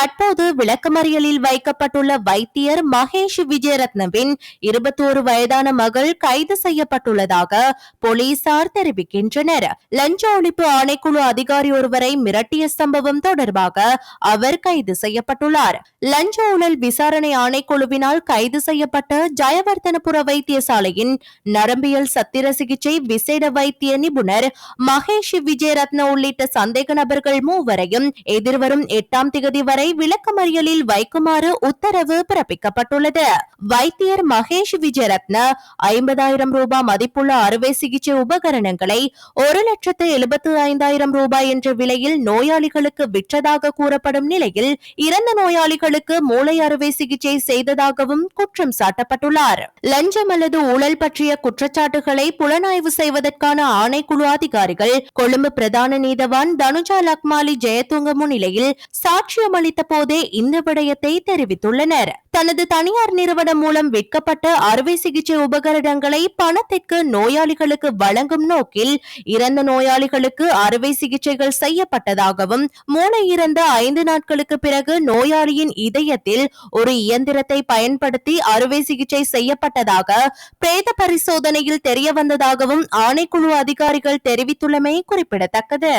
தற்போது விளக்கமறியலில் வைக்கப்பட்டுள்ள வைத்தியர் மகேஷ் விஜயரத்னவின் இருபத்தோரு வயதான மகள் கைது செய்யப்பட்டுள்ளதாக போலீசார் தெரிவிக்கின்றனர். லஞ்ச ஒழிப்பு ஆணைக்குழு அதிகாரி ஒருவரை மிரட்டிய சம்பவம் தொடர்பாக அவர் கைது செய்யப்பட்டுள்ளார். லஞ்ச ஊழல் விசாரணை ஆணைக்குழுவினால் கைது செய்யப்பட்ட ஜயவர்தனபுர வைத்தியசாலையின் நரம்பியல் சத்திர சிகிச்சை விசேட வைத்திய நிபுணர் மகேஷ் விஜயரத்ன உள்ளிட்ட சந்தேக நபர்கள் மூவரையும் எதிர்வரும் எட்டாம் திகதி வரை விளக்கமறியலில் வைக்குமாறு உத்தரவு பிறப்பிக்கப்பட்டுள்ளது. வைத்தியர் மகேஷ் விஜயரத்ன ஐம்பதாயிரம் ரூபாய் மதிப்புள்ள அறுவை சிகிச்சை உபகரணங்களை ஒரு லட்சத்து எழுபத்து ஐந்தாயிரம் ரூபாய் என்ற விலையில் நோயாளிகளுக்கு விற்றதாக கூறப்படும் நிலையில் இறந்த நோயாளிகளுக்கு மூளை அறுவை சிகிச்சை செய்ததாகவும் குற்றம் சாட்டப்பட்டுள்ளார். லஞ்சம் அல்லது ஊழல் பற்றிய குற்றச்சாட்டுகளை புலனாய்வு செய்வதற்கான ஆணைக்குழு அதிகாரிகள் கொழும்பு பிரதான நீதவான் தனுஜா லக்மாலி ஜெயதுங்க முன்னிலையில் சாட்சியம் அளித்த போதே இந்த விடயத்தை தெரிவித்துள்ளனர். தனது தனியார் நிறுவனம் மூலம் விற்கப்பட்ட அறுவை சிகிச்சை உபகரணங்களை பணத்திற்கு நோயாளிகளுக்கு வழங்கும் நோக்கில் இறந்த நோயாளிகளுக்கு அறுவை சிகிச்சைகள் செய்யப்பட்டதாகவும் மூளை இறந்த ஐந்து நாட்களுக்கு பிறகு நோயாளியின் இதயத்தில் ஒரு இயந்திரத்தை பயன்படுத்தி அறுவை சிகிச்சை செய்யப்பட்டதாக பிரேத பரிசோதனையில் தெரியவந்ததாகவும் ஆணைக்குழு அதிகாரிகள் தெரிவித்துள்ளமை குறிப்பிடத்தக்கது.